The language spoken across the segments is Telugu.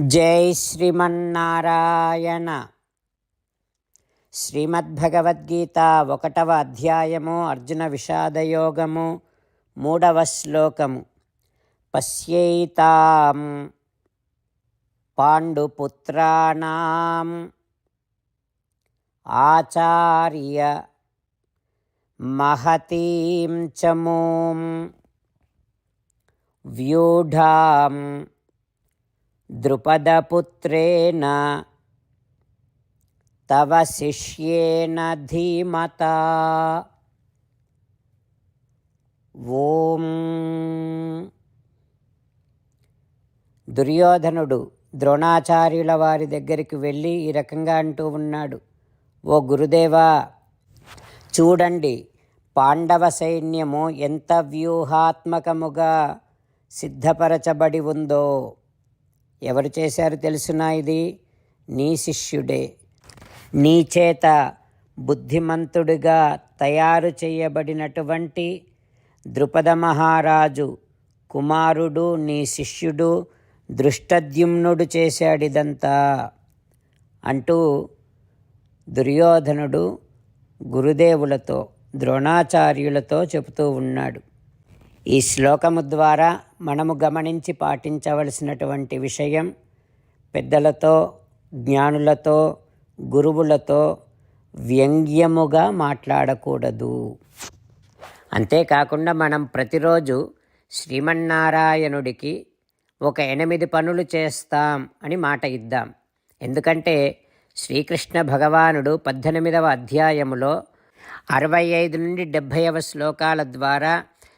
జై శ్రీమన్నారాయణ. శ్రీమద్భగవద్గీత ఒకటవ అధ్యాయము అర్జున విషాదయోగము మూడవ శ్లోకము. పశ్యైతాం పాండుపుత్రాణం ఆచార్య మహతీం చమూం వ్యూఢాం ద్రుపదపుత్రేణ తవ శిష్యేన ధీమత. ఓం. దుర్యోధనుడు ద్రోణాచార్యుల వారి దగ్గరికి వెళ్ళి ఈ రకంగా అంటూ ఉన్నాడు. ఓ గురుదేవా చూడండి పాండవ సైన్యము ఎంత వ్యూహాత్మకముగా సిద్ధపరచబడి ఉందో. ఎవరు చేశారు తెలుసునా ఇది? నీ శిష్యుడే. నీ చేత బుద్ధిమంతుడిగా తయారు చేయబడినటువంటి ద్రుపద మహారాజు కుమారుడు నీ శిష్యుడు దృష్టద్యుమ్నుడు చేశాడిదంతా. అంటూ దుర్యోధనుడు గురుదేవులతో ద్రోణాచార్యులతో చెబుతూ ఉన్నాడు. ఈ శ్లోకము ద్వారా మనము గమనించి పాటించవలసినటువంటి విషయం పెద్దలతో జ్ఞానులతో గురువులతో వ్యంగ్యముగా మాట్లాడకూడదు. అంతేకాకుండా మనం ప్రతిరోజు శ్రీమన్నారాయణుడికి ఒక ఎనిమిది పనులు చేస్తాం అని మాట ఇద్దాం. ఎందుకంటే శ్రీకృష్ణ భగవానుడు పద్దెనిమిదవ అధ్యాయములో అరవై ఐదు నుండి డెబ్భైవ శ్లోకాల ద్వారా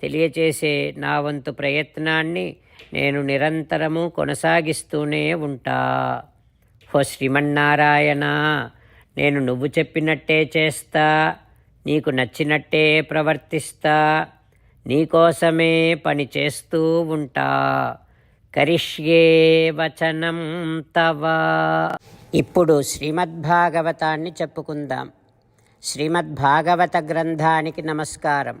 తెలియచేసే నా వంతు ప్రయత్నాన్ని నేను నిరంతరము కొనసాగిస్తూనే ఉంటా. హో శ్రీమన్నారాయణ నేను నువ్వు చెప్పినట్టే చేస్తా నీకు నచ్చినట్టే ప్రవర్తిస్తా నీకోసమే పని చేస్తూ ఉంటా. కరిష్యే వచనం తవ. ఇప్పుడు శ్రీమద్భాగవతాన్ని చెప్పుకుందాం. శ్రీమద్భాగవత గ్రంథానికి నమస్కారం.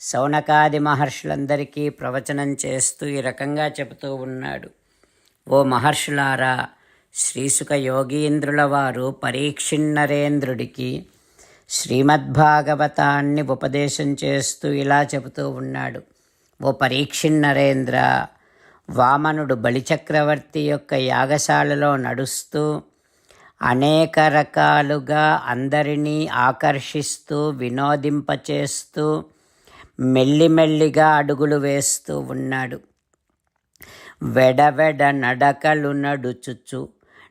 సౌనకాది మహర్షులందరికీ ప్రవచనం చేస్తూ ఈ రకంగా చెబుతూ ఉన్నాడు. ఓ మహర్షులారా శ్రీసుక యోగీంద్రుల వారు పరీక్షిన్నరేంద్రుడికి శ్రీమద్భాగవతాన్ని ఉపదేశం చేస్తూ ఇలా చెబుతూ ఉన్నాడు. ఓ పరీక్షిన్నరేంద్ర వామనుడు బలిచక్రవర్తి యొక్క యాగశాలలో నడుస్తూ అనేక రకాలుగా అందరినీ ఆకర్షిస్తూ వినోదింపచేస్తూ మెల్లిమెల్లిగా అడుగులు వేస్తూ ఉన్నాడు. వెడవెడ నడకలు నడుచుచు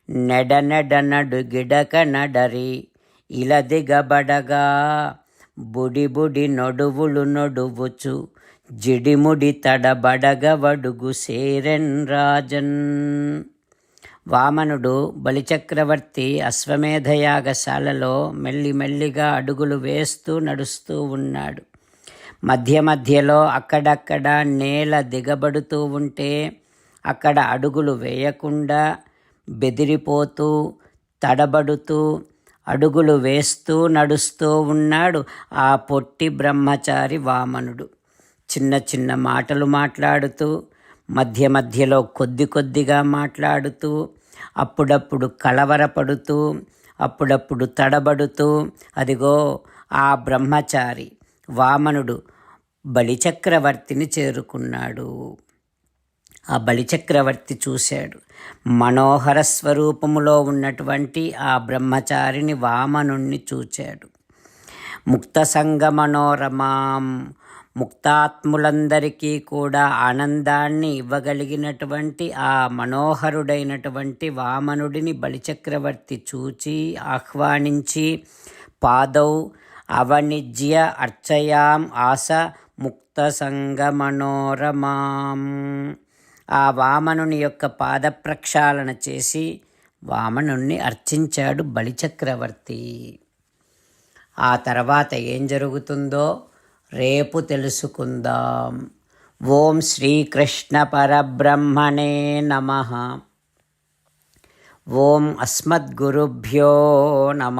నెడనెడ నడు గిడక నడరి ఇలదిగబడగా బుడి బుడి నొడువులు నొడువుచు జిడిముడి తడబడగ వడుగు సేరెన్ రాజన్. వామనుడు బలిచక్రవర్తి అశ్వమేధయాగశాలలో మెల్లిమెల్లిగా అడుగులు వేస్తూ నడుస్తూ ఉన్నాడు. మధ్య మధ్యలో అక్కడక్కడ నేల దిగబడుతూ ఉంటే అక్కడ అడుగులు వేయకుండా బెదిరిపోతూ తడబడుతూ అడుగులు వేస్తూ నడుస్తూ ఉన్నాడు ఆ పొట్టి బ్రహ్మచారి వామనుడు. చిన్న చిన్న మాటలు మాట్లాడుతూ మధ్య మధ్యలో కొద్ది కొద్దిగా మాట్లాడుతూ అప్పుడప్పుడు కలవరపడుతూ అప్పుడప్పుడు తడబడుతూ అదిగో ఆ బ్రహ్మచారి వామనుడు బలిచక్రవర్తిని చేరుకున్నాడు. ఆ బలిచక్రవర్తి చూశాడు. మనోహర స్వరూపములో ఉన్నటువంటి ఆ బ్రహ్మచారిని వామనుణ్ణి చూచాడు. ముక్తసంగ మనోరమాం ముక్తాత్ములందరికీ కూడా ఆనందాన్ని ఇవ్వగలిగినటువంటి ఆ మనోహరుడైనటువంటి వామనుడిని బలిచక్రవర్తి చూచి ఆహ్వానించి పాదౌ అవనిజ్య అర్చయాం ఆశ ముక్త సంగమనోరమాం ఆ వామనుని యొక్క పాద ప్రక్షాళన చేసి వామనుణ్ణి అర్చించాడు బలిచక్రవర్తి. ఆ తర్వాత ఏం జరుగుతుందో రేపు తెలుసుకుందాం. ఓం శ్రీకృష్ణ పరబ్రహ్మణే నమ. ఓం అస్మద్గురుభ్యో నమ.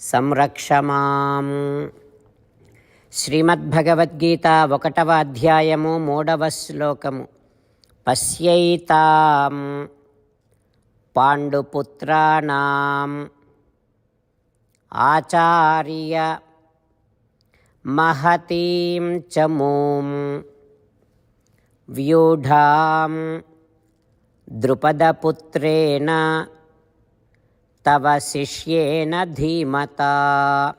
సంరక్ష మాం. శ్రీమద్భగవద్గీత ఒకటవ అధ్యాయము మూడవ శ్లోకము. పశ్యైతాం పాండుపుత్రాణం. ఆచార్య మహతీం చమూం వ్యూఢాం ద్రుపదపుత్రేణ తవ శిష్యేన ధీమతా.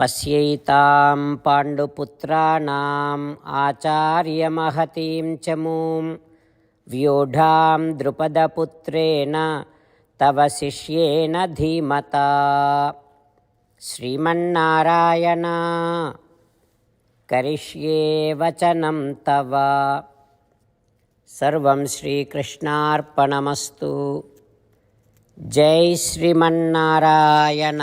పశ్యైతాం పాండుపుత్రాణం ఆచార్యమహతీం చమూం వ్యూఢాం ద్రుపదపుత్రేణ తవ శిష్యేన ధీమతా. శ్రీమన్నారాయణ కరిష్యే వచనం తవ. సర్వం శ్రీకృష్ణార్పణమస్తు. జై శ్రీమన్నారాయణ.